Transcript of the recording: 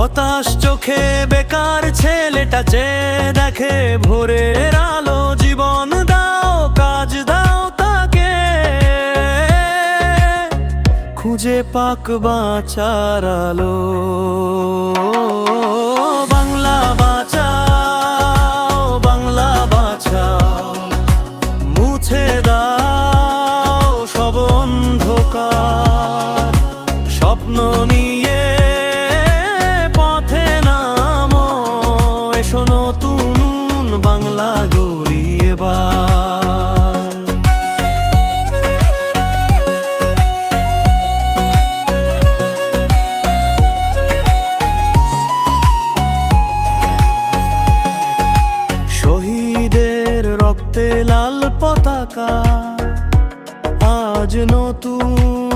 হতাশ চোখে বেকার ছেলেটা চেয়ে দেখে, ভোরের আলো জীবন দাও, কাজ দাও তাকে। খুঁজে পাক বাঁচার আলো। বাংলা বাংলা মুছে দাও সব অন্ধকার। স্বপ্ন নিয়ে বাংলা গড়িয়ে এবার শহীদের রক্তে লাল পতাকা আজ নতুন